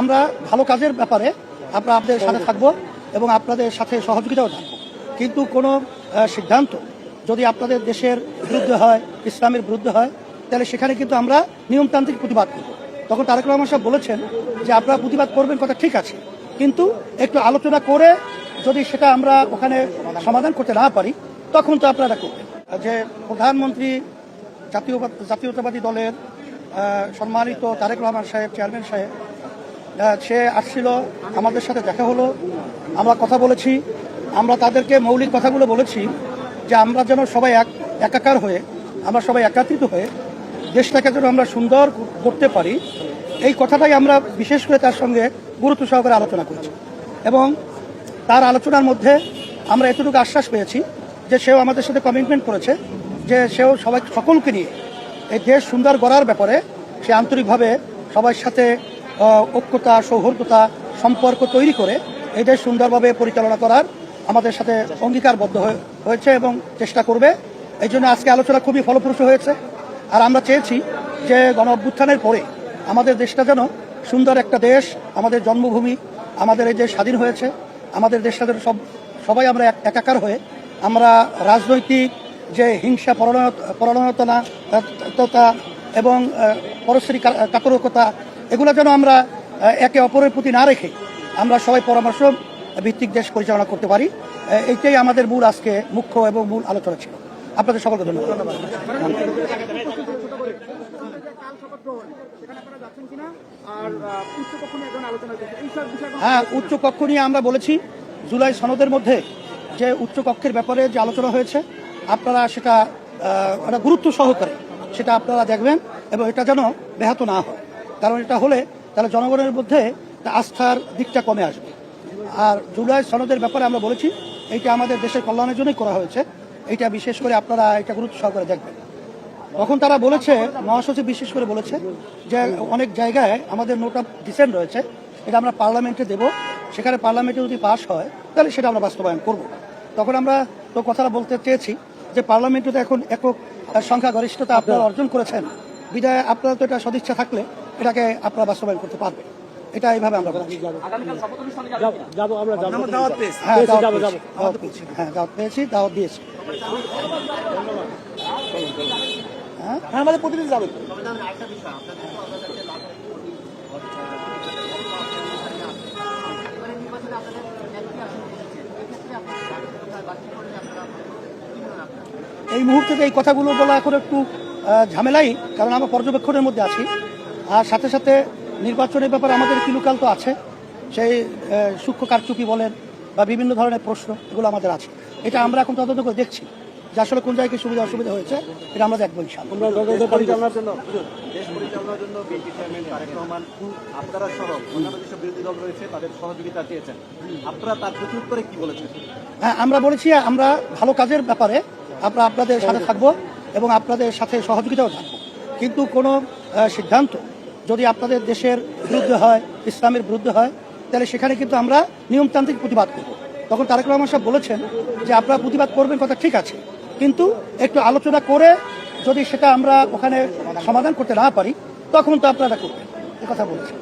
আমরা ভালো কাজের ব্যাপারে আমরা আপনাদের সাথে থাকব এবং আপনাদের সাথে সহযোগিতাও থাকব। কিন্তু কোনো সিদ্ধান্ত যদি আপনাদের দেশের বিরুদ্ধে হয়, ইসলামের বিরুদ্ধে হয়, তাহলে সেখানে কিন্তু আমরা নিয়মতান্ত্রিক প্রতিবাদ করব। তখন তারেক রহমান সাহেব বলেছেন যে, আপনারা প্রতিবাদ করবেন কথা ঠিক আছে, কিন্তু একটু আলোচনা করে যদি সেটা আমরা ওখানে সমাধান করতে না পারি, তখন তো আপনারা করবেন। যে প্রধানমন্ত্রী জাতীয় জাতীয়তাবাদী দলের সম্মানিত তারেক রহমান সাহেব, চেয়ারম্যান সাহেব সে আসছিল, আমাদের সাথে দেখা হলো। আমরা কথা বলেছি। আমরা তাদেরকে মৌলিক কথাগুলো বলেছি যে আমরা যেন সবাই এক একাকার হয়ে, আমরা সবাই একাত্রিত হয়ে দেশটাকে যেন আমরা সুন্দর করতে পারি। এই কথাটাই আমরা বিশেষ করে তার সঙ্গে গুরুত্ব সহকারে আলোচনা করেছি। এবং তার আলোচনার মধ্যে আমরা এতটুকু আশ্বাস পেয়েছি যে সেও আমাদের সাথে কমিটমেন্ট করেছে, যে সেও সবাই সকলকে নিয়ে এই দেশ সুন্দর গড়ার ব্যাপারে সে আন্তরিকভাবে সবার সাথে ঐক্যতা সৌহার্দ্যতা, সম্পর্ক তৈরি করে এই সুন্দরভাবে পরিচালনা করার আমাদের সাথে অঙ্গীকারবদ্ধ হয়ে- হয়েছে এবং চেষ্টা করবে। এই জন্য আজকে আলোচনা খুবই ফলপ্রসূ হয়েছে। আর আমরা চেয়েছি যে গণ অভ্যুত্থানের পরে আমাদের দেশটা যেন সুন্দর একটা দেশ, আমাদের জন্মভূমি, আমাদের এই যে স্বাধীন হয়েছে, আমাদের দেশটা যেন সব, সবাই আমরা এক- একাকার হয়ে আমরা রাজনৈতিক যে হিংসা পরণতা এবং পরশ্রী কাতরকতা এগুলো যেন আমরা একে অপরের প্রতি না রেখে আমরা সবাই পরামর্শ ভিত্তিক দেশ পরিচালনা করতে পারি। এইটাই আমাদের মূল আজকে মুখ্য এবং মূল আলোচনা ছিল। আপনাদের সকলকে ধন্যবাদ। হ্যাঁ উচ্চ কক্ষ নিয়ে আমরা বলেছি, জুলাই সনদের মধ্যে যে উচ্চ কক্ষের ব্যাপারে যে আলোচনা হয়েছে, আপনারা সেটা গুরুত্ব সহকারে সেটা আপনারা দেখবেন এবং এটা যেন ব্যাহত না হয়। কারণ এটা হলে তাহলে জনগণের মধ্যে আস্থার দিকটা কমে আসবে। আর জুলাই সনদের ব্যাপারে আমরা বলেছি এইটা আমাদের দেশের কল্যাণের জন্যই করা হয়েছে। এইটা বিশেষ করে আপনারা এটা গুরুত্ব সহকারে দেখবেন। তখন তারা বলেছে মহাসচিব বিশেষ করে বলেছে যে অনেক জায়গায় আমাদের নোট অফ ডিসেন্ট রয়েছে এটা আমরা পার্লামেন্টে দেব। সেখানে পার্লামেন্টে যদি পাস হয় তাহলে সেটা আমরা বাস্তবায়ন করব। তখন আমরা তো কথাটা বলতে চেয়েছি যে পার্লামেন্টে তো এখন একক সংখ্যা গরিষ্ঠতা আপনারা অর্জন করেছেন। বিদায় আপনারা তো এটা সদিচ্ছা থাকলে এটাকে আপনারা বাস্তবায়ন করতে পারবেন। এটা এইভাবে আমরা হ্যাঁ দাওয়াত পেয়েছি, দাওয়াত হ্যাঁ দাওয়াত পেয়েছি দাওয়াত দিয়েছি। হ্যাঁ? আমাদের প্রতিনিধি যাবে এই মুহূর্তে এই কথাগুলো বলা এখন একটু আহ, ঝামেলাই কারণ আমরা পর্যবেক্ষণের মধ্যে আছি। আর সাথে সাথে নির্বাচনের ব্যাপারে আমাদের কিলুকাল তো আছে সেই সূক্ষ্ম কারচুপি বলেন বা বিভিন্ন ধরনের প্রশ্ন এগুলো আমাদের আছে। এটা আমরা এখন তদন্ত করে দেখছি যে আসলে কোন জায়গায় কি সুবিধা অসুবিধা হয়েছে এটা আমরা দেখব ইনশাআল্লাহ। আমরা গণতন্ত্র পরিচালনার জন্য। দেশ পরিচালনার জন্য বিএনপি চেয়ারম্যান তারেক রহমান আপনারা সহ অন্যান্য যেসব বিরোধী দল রয়েছে তাদের সহযোগিতা চেয়েছেন। আপনারা তার প্রতি উত্তরে কি বলেছেন? হ্যাঁ আমরা বলেছি আমরা ভালো কাজের ব্যাপারে আমরা আপনাদের সাথে থাকব এবং আপনাদের সাথে সহযোগিতাও থাকব। কিন্তু কোনো সিদ্ধান্ত যদি আপনাদের দেশের বিরুদ্ধে হয়, ইসলামের বিরুদ্ধে হয়, তাহলে সেখানে কিন্তু আমরা নিয়মতান্ত্রিক প্রতিবাদ করব। তখন তারেক রহমান সাহেব বলেছেন যে, আপনারা প্রতিবাদ করবেন কথা ঠিক আছে, কিন্তু একটু আলোচনা করে যদি সেটা আমরা ওখানে সমাধান করতে না পারি, তখন তো আপনারা করবেন। কথা বলেছেন।